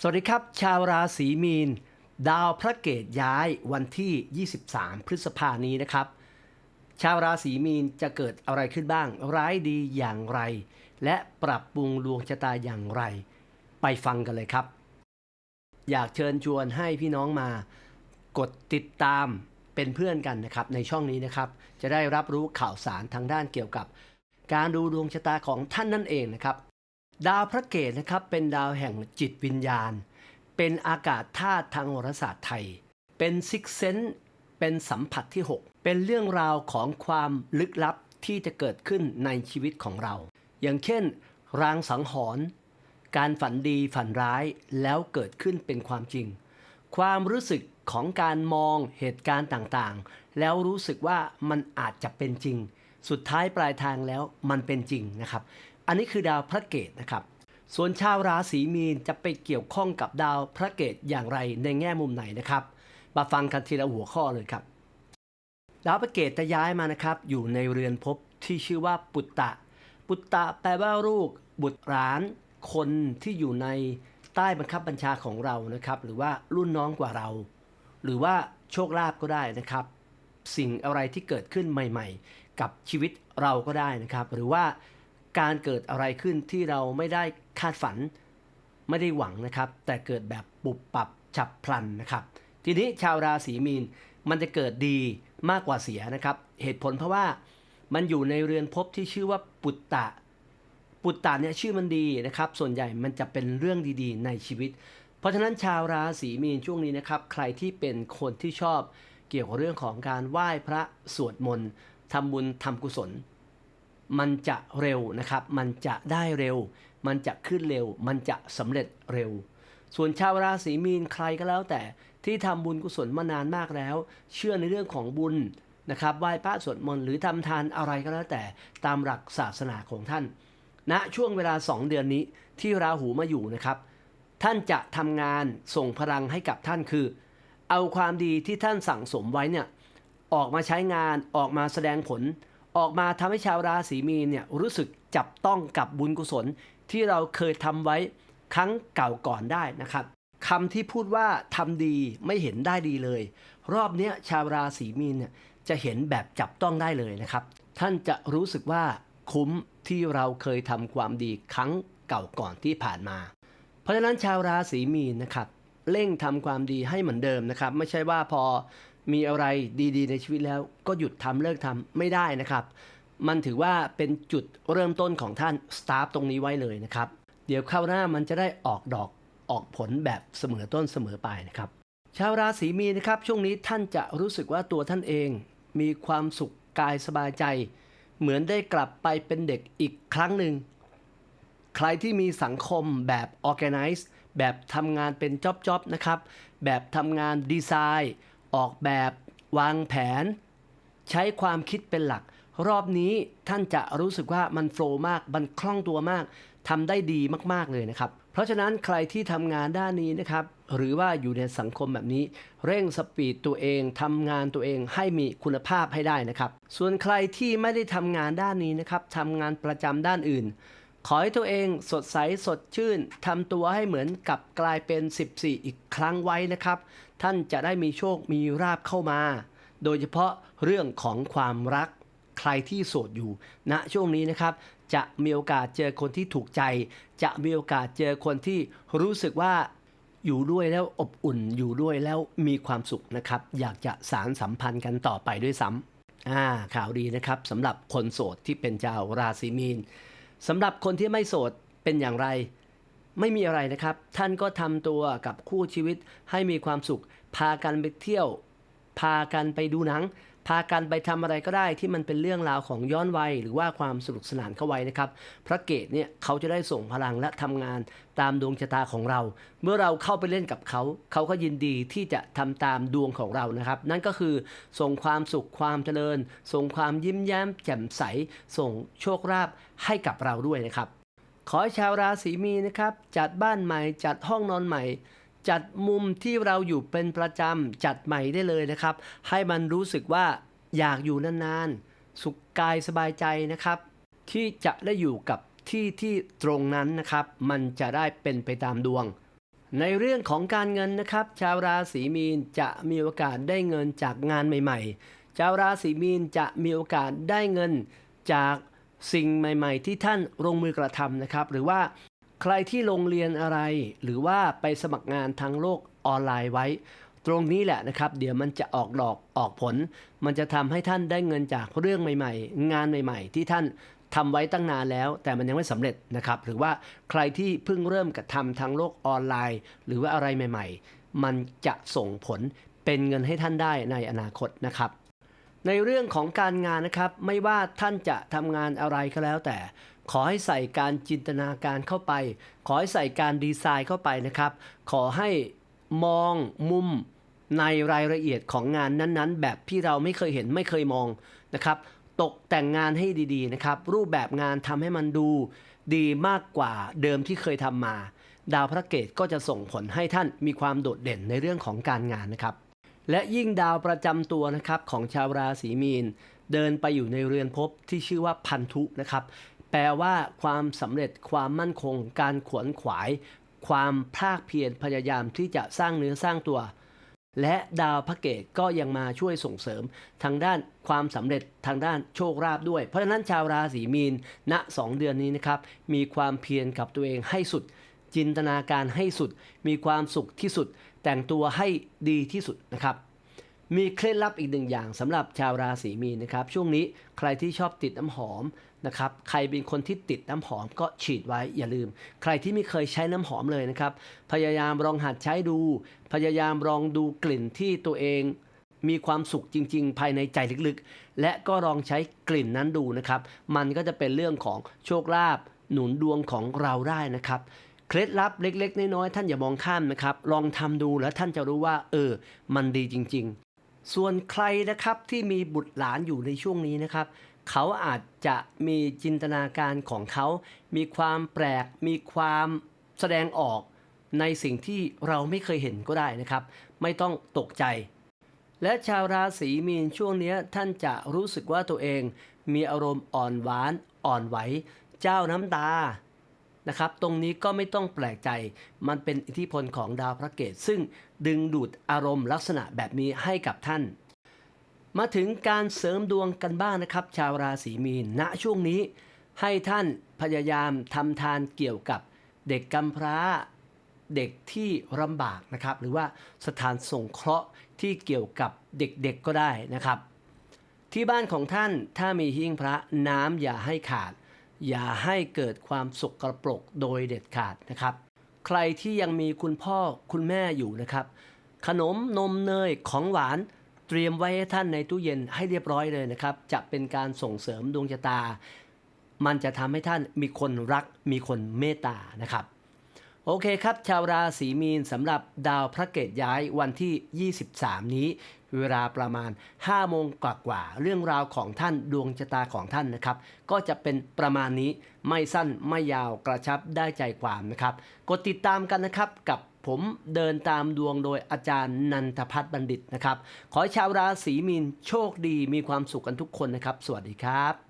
สวัสดีครับ ชาวราศีมีน ดาวพระเกตย้ายวันที่ 23 พฤษภานี้นะครับ ชาวราศีมีนจะเกิดอะไรขึ้นบ้าง ร้ายดีอย่างไร และปรับปรุงดวงชะตาอย่างไร ไปฟังกันเลยครับ อยากเชิญชวนให้พี่น้องมากดติดตามเป็นเพื่อนกันนะครับในช่องนี้นะครับ จะได้รับรู้ข่าวสารทางด้านเกี่ยวกับ การดูดวงชะตาของท่านนั่นเองนะครับ ดาวพระเกตนะครับเป็นดาวแห่งจิตวิญญาณ เป็นอากาศธาตุทางโหราศาสตร์ไทย เป็นซิกเซนเป็นสัมผัสที่ 6 เป็นเรื่องราวของความลึกลับที่จะเกิดขึ้นในชีวิตของเรา อย่างเช่น รางสังหรณ์การฝันดีฝันร้ายแล้วเกิดขึ้นเป็นความจริง ความรู้สึกของการมองเหตุการณ์ต่างๆ แล้วรู้สึกว่ามันอาจจะเป็นจริง สุดท้ายปลายทางแล้วมันเป็นจริงนะครับ อันนี้คือดาวพระเกตนะครับ ส่วนชาวราศีมีนจะไปเกี่ยวข้องกับดาวพระเกตอย่างไรในแง่มุมไหนนะครับ มาฟังกันทีละหัวข้อเลยครับ ดาวพระเกตจะย้ายมานะครับ อยู่ในเรือนภพที่ชื่อว่าปุตตะ ปุตตะแปลว่าลูก บุตรหลาน คนที่อยู่ในใต้บังคับบัญชาของเรานะครับ หรือว่ารุ่นน้องกว่าเรา หรือว่าโชคลาภก็ได้นะครับ สิ่งอะไรที่เกิดขึ้นใหม่ ๆ กับชีวิตเราก็ได้นะครับ หรือว่า การเกิดอะไรขึ้นที่เราไม่ได้คาดฝัน ไม่ได้หวังนะครับ แต่เกิดแบบปุบปับฉับพลันนะครับ ทีนี้ชาวราศีมีนมันจะเกิดดีมากกว่าเสียนะครับ เหตุผลเพราะว่ามันอยู่ในเรือนภพที่ชื่อว่าปุตตะ ปุตตะเนี่ยชื่อมันดีนะครับ ส่วนใหญ่มันจะเป็นเรื่องดีๆ ในชีวิต เพราะฉะนั้นชาวราศีมีนช่วงนี้นะครับ ใครที่เป็นคนที่ชอบเกี่ยวกับเรื่องของการไหว้พระสวดมนต์ทำบุญทำกุศล มันจะเร็วนะครับ มันจะได้เร็ว มันจะขึ้นเร็ว มันจะสำเร็จเร็ว ส่วนชาวราศีมีนใครก็แล้วแต่ที่ทำบุญกุศลมานานมากแล้ว เชื่อในเรื่องของบุญนะครับไหว้พระสวดมนต์หรือทำทานอะไรก็แล้วแต่ตามหลักศาสนาของท่านณช่วงเวลา 2 เดือนนี้ที่ราหูมาอยู่นะครับ ท่านจะทำงานส่งพลังให้กับท่านคือ เอาความดีที่ท่านสั่งสมไว้เนี่ยออกมาใช้งานออกมาแสดงผล ออกมาทำให้ชาวราศีมีนเนี่ยรู้สึกจับต้องกับบุญกุศล ที่เราเคยทำไว้ครั้งเก่าก่อนได้นะครับคำที่พูดว่าทำดีไม่เห็นได้ดีเลย รอบนี้ชาวราศีมีนเนี่ยจะเห็นแบบจับต้องได้เลยนะครับ ท่านจะรู้สึกว่าคุ้มที่เราเคยทำความดีครั้งเก่าก่อนที่ผ่านมา เพราะฉะนั้นชาวราศีมีนนะครับเร่งทำความดีให้เหมือนเดิมนะครับ ไม่ใช่ว่าพอ มีอะไรดีๆ ในชีวิตแล้ว ก็หยุดทำเลิกทำไม่ได้นะครับ มันถือว่าเป็นจุดเริ่มต้นของท่านสตาร์ทตรงนี้ไว้เลยนะครับ เดี๋ยวข้าวหน้ามันจะได้ออกดอกออกผลแบบเสมอต้นเสมอปลายนะครับ ชาวราศีมีนนะครับ ช่วงนี้ท่านจะรู้สึกว่าตัวท่านเองมีความสุขกายสบายใจ เหมือนได้กลับไปเป็นเด็กอีกครั้งหนึ่ง ใครที่มีสังคมแบบ organize แบบทำงานเป็นจ็อบๆนะครับ แบบทำงานดีไซน์ ออกแบบ วางแผน ใช้ความคิดเป็นหลัก รอบนี้ท่านจะรู้สึกว่ามันโฟล์มากมันคล่องตัวมากทำได้ดีมากๆเลยนะครับ เพราะฉะนั้นใครที่ทำงานด้านนี้นะครับ หรือว่าอยู่ในสังคมแบบนี้ เร่งสปีดตัวเองทำงานตัวเองให้มีคุณภาพให้ได้นะครับ ส่วนใครที่ไม่ได้ทำงานด้านนี้นะครับทำงานประจำด้านอื่น ขอให้ตัวเองสดใสสดชื่นทำตัวให้เหมือนกับกลายเป็น 14 อีกครั้งไว้นะครับ ท่านจะได้มีโชคมีราบเข้ามา โดยเฉพาะเรื่องของความรักใครที่โสดอยู่ณนะช่วงนี้นะครับ จะมีโอกาสเจอคนที่ถูกใจ จะมีโอกาสเจอคนที่รู้สึกว่าอยู่ด้วยแล้วอบอุ่นอยู่ด้วยแล้วมีความสุขนะครับ อยากจะสารสัมพันธ์กันต่อไปด้วยซ้ำอ่าข่าวดีนะครับสำหรับคนโสดที่เป็นชาวราศีมีน สำหรับคนที่ไม่โสดเป็นอย่างไร ไม่มีอะไรนะครับ ท่านก็ทำตัวกับคู่ชีวิตให้มีความสุข พากันไปเที่ยว พากันไปดูหนัง พากันไปทำอะไรก็ได้ที่มันเป็นเรื่องราวของย้อนวัย หรือว่าความสนุกสนานเข้าไว้นะครับ พระเกตเนี่ยเขาจะได้ส่งพลังและทำงานตามดวงชะตาของเรา เมื่อเราเข้าไปเล่นกับเขา เขาก็ยินดีที่จะทำตามดวงของเรานะครับ นั่นก็คือส่งความสุขความเจริญ ส่งความยิ้มแย้มแจ่มใส ส่งโชคลาภให้กับเราด้วยนะครับ ขอให้ชาวราศีมีนะครับ จัดบ้านใหม่ จัดห้องนอนใหม่ จัดมุมที่เราอยู่เป็นประจำจัดใหม่ได้เลยนะครับ ให้มันรู้สึกว่าอยากอยู่นานๆ สุขกายสบายใจนะครับ ที่จะได้อยู่กับที่ที่ตรงนั้นนะครับ มันจะได้เป็นไปตามดวง ในเรื่องของการเงินนะครับ ชาวราศีมีนจะมีโอกาสได้เงินจากงานใหม่ๆ ชาวราศีมีนจะมีโอกาสได้เงินจากสิ่งใหม่ ๆ ที่ท่านลงมือกระทำนะครับ หรือว่า ใครที่ลงเรียนอะไร หรือว่าไปสมัครงานทางโลกออนไลน์ไว้ ตรงนี้แหละนะครับ เดี๋ยวมันจะออกดอกออกผล มันจะทำให้ท่านได้เงินจากเรื่องใหม่ ๆ งานใหม่ ๆ ที่ท่านทำไว้ตั้งนานแล้ว แต่มันยังไม่สำเร็จนะครับ หรือว่าใครที่เพิ่งเริ่มกระทำทางโลกออนไลน์ หรือว่าอะไรใหม่ ๆ มันจะส่งผลเป็นเงินให้ท่านได้ในอนาคตนะครับในเรื่องของการงานนะครับไม่ว่าท่านจะทำงานอะไรก็แล้วแต่ ขอให้ใส่การจินตนาการเข้าไป ขอให้ใส่การดีไซน์เข้าไปนะครับ ขอให้มองมุมในรายละเอียดของงานนั้นๆ แบบที่เราไม่เคยเห็นไม่เคยมองนะครับ ตกแต่งงานให้ดีๆนะครับ รูปแบบงานทำให้มันดูดีมากกว่าเดิมที่เคยทำมา ดาวพระเกตก็จะส่งผลให้ท่านมีความโดดเด่นในเรื่องของการงานนะครับ และยิ่งดาวประจำตัวนะครับของชาวราศีมีน เดินไปอยู่ในเรือนภพที่ชื่อว่าพันธุนะครับ แปลว่าความสำเร็จความมั่นคง การขวนขวาย ความภาคเพียรพยายามที่จะสร้างเนื้อสร้างตัว และดาวพระเกตก็ยังมาช่วยส่งเสริม ทางด้านความสำเร็จทางด้านโชคลาภด้วย เพราะฉะนั้นชาวราศีมีนณสองเดือนนี้นะครับ มีความเพียรกับตัวเองให้สุด จินตนาการให้สุด มีความสุขที่สุด แต่งตัวให้ดีที่สุดนะครับ มีเคล็ดลับอีกหนึ่งอย่างสำหรับชาวราศีมีนนะครับ ช่วงนี้ใครที่ชอบติดน้ำหอมนะครับใครเป็นคนที่ติดน้ำหอมก็ฉีดไว้อย่าลืม ใครที่ไม่เคยใช้น้ำหอมเลยนะครับ พยายามลองหัดใช้ดู พยายามลองดูกลิ่นที่ตัวเองมีความสุขจริง ๆ ภายในใจลึกๆ และก็ลองใช้กลิ่นนั้นดูนะครับ มันก็จะเป็นเรื่องของโชคลาภหนุนดวงของเราได้นะครับเคล็ดลับเล็ก ๆ น้อยๆท่านอย่ามองข้ามนะครับ ลองทำดูแล้วท่านจะรู้ว่า เออ มันดีจริงๆ ส่วนใครนะครับที่มีบุตรหลานอยู่ในช่วงนี้นะครับ เขาอาจจะมีจินตนาการของเขา มีความแปลก มีความแสดงออกในสิ่งที่เราไม่เคยเห็นก็ได้นะครับ ไม่ต้องตกใจ และชาวราศีมีนช่วงนี้ท่านจะรู้สึกว่าตัวเอง มีอารมณ์อ่อนหวานอ่อนไหว เจ้าน้ำตานะครับ ตรงนี้ก็ไม่ต้องแปลกใจ มันเป็นอิทธิพลของดาวพระเกตซึ่ง ดึงดูดอารมณ์ลักษณะแบบนี้ให้กับท่าน มาถึงการเสริมดวงกันบ้างนะครับ ชาวราศีมีนณช่วงนี้ให้ท่านพยายามทำทานเกี่ยวกับเด็กกำพร้าเด็กที่ลำบากนะครับ หรือว่าสถานสงเคราะห์ที่เกี่ยวกับเด็กๆก็ได้นะครับ ที่บ้านของท่านถ้ามีหิ้งพระน้ำอย่าให้ขาด อย่าให้เกิดความสกรปรกโดยเด็ดขาดนะครับ ใครที่ยังมีคุณพ่อคุณแม่อยู่นะครับ ขนมนมเนยของหวานเตรียมไว้ให้ท่านในตู้เย็นให้เรียบร้อยเลยนะครับ จะเป็นการส่งเสริมดวงชะตา มันจะทำให้ท่านมีคนรักมีคนเมตตานะครับ โอเคครับ ชาวราศีมีนสำหรับดาวพระเกตย้ายวันที่ 23 นี้ เวลาประมาณ 5 โมงกว่าๆเรื่องราวของท่านดวงชะตาของท่านนะครับ ก็จะเป็นประมาณนี้ไม่สั้นไม่ยาวกระชับได้ใจความนะครับ กดติดตามกันนะครับกับผมเดินตามดวงโดยอาจารย์นันทพัฒน์บัณฑิตนะครับ ขอให้ชาวราศีมีนโชคดีมีความสุขกันทุกคนนะครับ สวัสดีครับ